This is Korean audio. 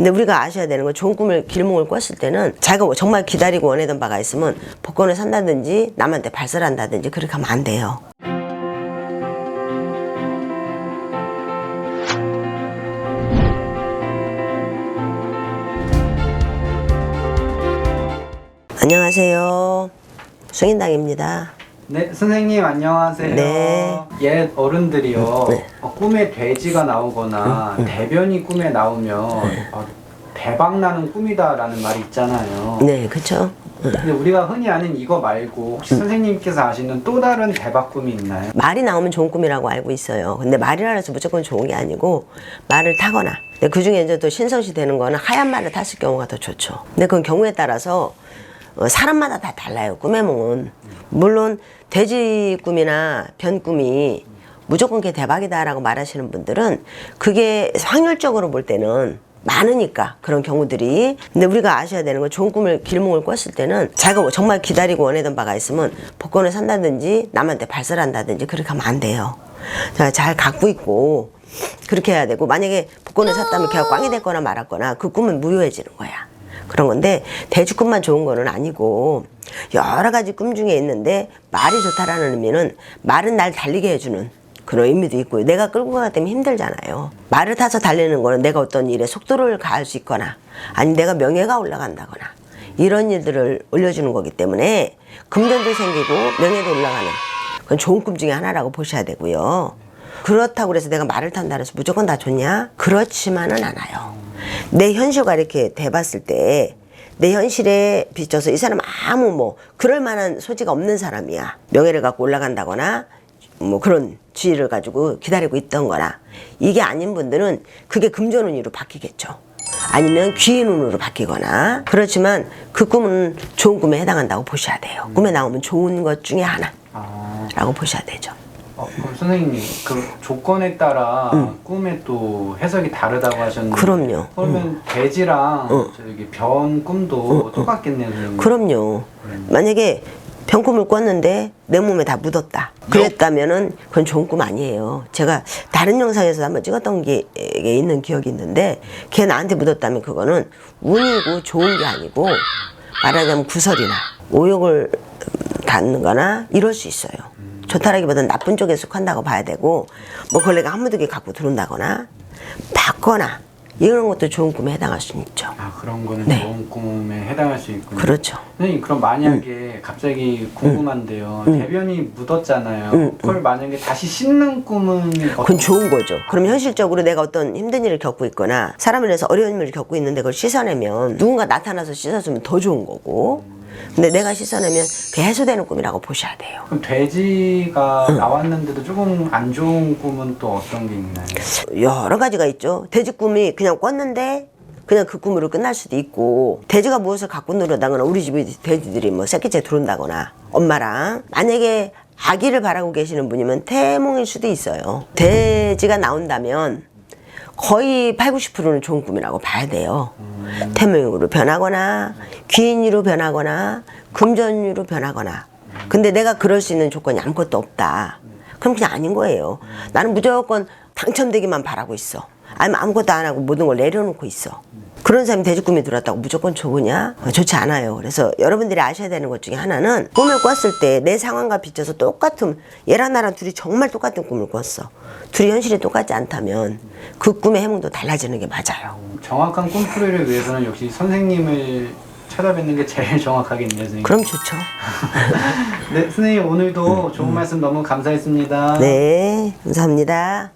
근데 우리가 아셔야 되는 건 좋은 꿈을 길몽을 꿨을 때는 자기가 뭐 정말 기다리고 원하던 바가 있으면 복권을 산다든지 남한테 발설한다든지 그렇게 하면 안 돼요. 안녕하세요. 승인당입니다. 네, 선생님 안녕하세요. 네. 옛 어른들이요. 네. 어, 꿈에 돼지가 나오거나 대변이 꿈에 나오면 어, 대박 나는 꿈이다라는 말이 있잖아요. 네, 그렇죠. 근데 우리가 흔히 아는 이거 말고 혹시 선생님께서 아시는 또 다른 대박 꿈이 있나요? 말이 나오면 좋은 꿈이라고 알고 있어요. 근데 말이라 해서 무조건 좋은 게 아니고 말을 타거나. 근데 그 중에 이제 또 신성시 되는 거는 하얀 말을 탔을 경우가 더 좋죠. 근데 그건 경우에 따라서 어, 사람마다 다 달라요. 꿈의 몽은. 물론 돼지 꿈이나 변 꿈이 무조건 그게 대박이다라고 말하시는 분들은 그게 확률적으로 볼 때는 많으니까 그런 경우들이 근데 우리가 아셔야 되는 건 좋은 꿈을 길몽을 꿨을 때는 자기가 뭐 정말 기다리고 원하던 바가 있으면 복권을 산다든지 남한테 발설한다든지 그렇게 하면 안 돼요 자, 잘 갖고 있고 그렇게 해야 되고 만약에 복권을 샀다면 걔가 꽝이 됐거나 말았거나 그 꿈은 무효해지는 거야 그런 건데 돼지 꿈만 좋은 거는 아니고 여러 가지 꿈 중에 있는데 말이 좋다라는 의미는 말은 날 달리게 해주는 그런 의미도 있고요. 내가 끌고 가기 때문에 힘들잖아요. 말을 타서 달리는 거는 내가 어떤 일에 속도를 가할 수 있거나 아니 내가 명예가 올라간다거나 이런 일들을 올려주는 거기 때문에 금전도 생기고 명예도 올라가는 그건 좋은 꿈 중에 하나라고 보셔야 되고요. 그렇다고 그래서 내가 말을 탄다 해서 무조건 다 좋냐? 그렇지만은 않아요. 내 현실과 이렇게 대봤을 때 내 현실에 비춰서 이 사람 아무 뭐 그럴 만한 소지가 없는 사람이야. 명예를 갖고 올라간다거나 뭐 그런 지위를 가지고 기다리고 있던 거나 이게 아닌 분들은 그게 금전운으로 바뀌겠죠. 아니면 귀인운으로 바뀌거나 그렇지만 그 꿈은 좋은 꿈에 해당한다고 보셔야 돼요. 꿈에 나오면 좋은 것 중에 하나라고 아, 보셔야 되죠. 어, 그럼 선생님 그 조건에 따라 꿈에 또 해석이 다르다고 하셨는데 그럼요. 그러면 돼지랑 저기 변 꿈도 똑같겠네요, 선생님. 그럼요. 만약에 병꿈을 꿨는데 내 몸에 다 묻었다. 그랬다면은 그건 좋은 꿈 아니에요. 제가 다른 영상에서 한번 찍었던 게, 게 있는 기억이 있는데 걔 나한테 묻었다면 그거는 운이고 좋은 게 아니고 말하자면 구설이나 오욕을 닿는 거나 이럴 수 있어요. 좋다라기보다는 나쁜 쪽에 속한다고 봐야 되고 뭐 그걸 내가 한무두개 갖고 들어온다거나 받거나 이런 것도 좋은 꿈에 해당할 수는 있죠. 아 그런 거는 네. 좋은 꿈에 해당할 수 있군요. 그렇죠. 선생님 그럼 만약에 갑자기 궁금한데요. 대변이 묻었잖아요. 그걸 만약에 다시 씻는 꿈은 그건 좋은 거죠. 그럼 현실적으로 내가 어떤 힘든 일을 겪고 있거나 사람을 위해서 어려운 일을 겪고 있는데 그걸 씻어내면 누군가 나타나서 씻어주면 더 좋은 거고. 근데 내가 씻어내면 그 해소되는 꿈이라고 보셔야 돼요. 그럼 돼지가 나왔는데도 조금 안 좋은 꿈은 또 어떤 게 있나요? 여러 가지가 있죠. 돼지 꿈이 그냥 꿨는데 그냥 그 꿈으로 끝날 수도 있고 돼지가 무엇을 갖고 놀아다거나 우리 집에 돼지들이 뭐 새끼째 들어온다거나 엄마랑 만약에 아기를 바라고 계시는 분이면 태몽일 수도 있어요. 돼지가 나온다면 거의 8, 90%는 좋은 꿈이라고 봐야 돼요. 태몽으로 변하거나 귀인으로 변하거나 금전으로 변하거나 근데 내가 그럴 수 있는 조건이 아무것도 없다. 그럼 그냥 아닌 거예요. 나는 무조건 당첨되기만 바라고 있어. 아니면 아무것도 안 하고 모든 걸 내려놓고 있어. 그런 사람이 돼지 꿈이 들었다고 무조건 좋으냐? 어, 좋지 않아요. 그래서 여러분들이 아셔야 되는 것 중에 하나는 꿈을 꿨을 때 내 상황과 비춰서 똑같은 얘랑 나랑 둘이 정말 똑같은 꿈을 꿨어. 둘이 현실이 똑같지 않다면 그 꿈의 해몽도 달라지는 게 맞아요. 정확한 꿈풀이를 위해서는 역시 선생님을 찾아뵙는 게 제일 정확하겠네요, 선생님. 그럼 좋죠. 네, 선생님 오늘도 좋은 말씀 너무 감사했습니다. 네, 감사합니다.